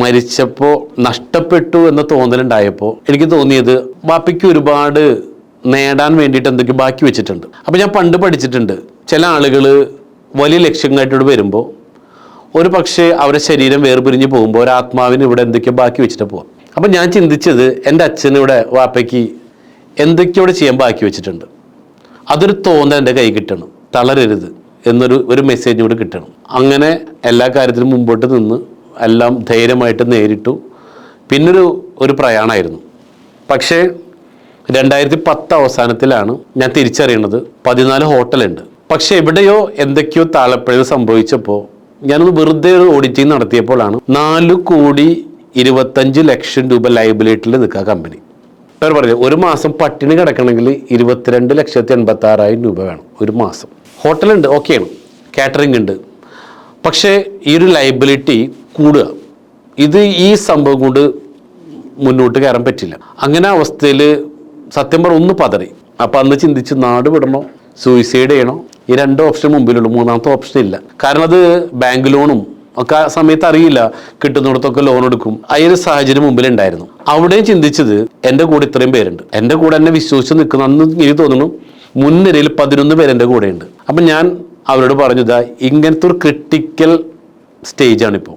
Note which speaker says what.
Speaker 1: മരിച്ചപ്പോൾ നഷ്ടപ്പെട്ടു എന്ന തോന്നലുണ്ടായപ്പോൾ എനിക്ക് തോന്നിയത് ബാപ്പയ്ക്ക് ഒരുപാട് നേടാൻ വേണ്ടിയിട്ട് എന്തൊക്കെ ബാക്കി വെച്ചിട്ടുണ്ട്. അപ്പോൾ ഞാൻ പണ്ട് പഠിച്ചിട്ടുണ്ട് ചില ആളുകൾ വലിയ ലക്ഷ്യങ്ങളായിട്ടോട് വരുമ്പോൾ ഒരു പക്ഷേ അവരുടെ ശരീരം വേർപിരിഞ്ഞ് പോകുമ്പോൾ ഒരു ആത്മാവിന് ഇവിടെ എന്തൊക്കെയോ ബാക്കി വെച്ചിട്ട് പോവാം. അപ്പം ഞാൻ ചിന്തിച്ചത് എന്റെ അച്ഛനിവിടെ വാപ്പയ്ക്ക് എന്തൊക്കെയോ ഇവിടെ ചെയ്യാൻ ബാക്കി വെച്ചിട്ടുണ്ട്. അതൊരു തോന്നൽ എന്റെ കൈ കിട്ടണം തളരരുത് എന്നൊരു ഒരു മെസ്സേജ് കൂടി കിട്ടണം. അങ്ങനെ എല്ലാ കാര്യത്തിലും മുമ്പോട്ട് നിന്ന് എല്ലാം ധൈര്യമായിട്ട് നേരിട്ടു. പിന്നൊരു ഒരു പ്രയാണമായിരുന്നു പക്ഷേ രണ്ടായിരത്തി പത്ത് അവസാനത്തിലാണ് ഞാൻ തിരിച്ചറിയണത് പതിനാല് ഹോട്ടലുണ്ട്. പക്ഷെ എവിടെയോ എന്തൊക്കെയോ താളപ്പിഴവ് സംഭവിച്ചപ്പോൾ ഞാനൊന്ന് വെറുതെ ഒരു ഓഡിറ്റിംഗ് നടത്തിയപ്പോഴാണ് നാല് കോടി ഇരുപത്തഞ്ച് ലക്ഷം രൂപ ലൈബിലിറ്റിയിൽ നിൽക്കുക കമ്പനി അവർ പറഞ്ഞു ഒരു മാസം പട്ടിണി കിടക്കണമെങ്കിൽ ഇരുപത്തിരണ്ട് ലക്ഷത്തി എൺപത്തി ആറായിരം രൂപ വേണം. ഒരു മാസം. ഹോട്ടലുണ്ട് ഓക്കെയാണ് കാറ്ററിംഗ് ഉണ്ട്. പക്ഷേ ഈ ഒരു ലൈബിലിറ്റി കൂടുക. ഇത് ഈ സംഭവം കൊണ്ട് മുന്നോട്ട് കയറാൻ പറ്റില്ല. അങ്ങനെ അവസ്ഥയിൽ സത്യം പറഞ്ഞ ഒന്ന് പതറി. അപ്പം അന്ന് ചിന്തിച്ച് നാട് വിടണോ? സൂയിസൈഡ് ചെയ്യണോ? ഈ രണ്ട് ഓപ്ഷൻ മുമ്പിലുള്ളൂ. മൂന്നാമത്തെ ഓപ്ഷൻ ഇല്ല. കാരണം അത് ബാങ്ക് ലോണും ഒക്കെ ആ സമയത്ത് അറിയില്ല. കിട്ടുന്നിടത്തൊക്കെ ലോൺ എടുക്കും. ആ ഒരു സാഹചര്യം മുമ്പിലുണ്ടായിരുന്നു. അവിടെയും ചിന്തിച്ചത് എന്റെ കൂടെ ഇത്രയും പേരുണ്ട്. എന്റെ കൂടെ എന്നെ വിശ്വസിച്ച് നിൽക്കുന്ന അന്ന് എനിക്ക് തോന്നുന്നു. മുൻനിരയിൽ പതിനൊന്ന് പേര് എന്റെ കൂടെയുണ്ട്. അപ്പം ഞാൻ അവരോട് പറഞ്ഞു ഇങ്ങനത്തെ ഒരു ക്രിട്ടിക്കൽ സ്റ്റേജാണ് ഇപ്പോൾ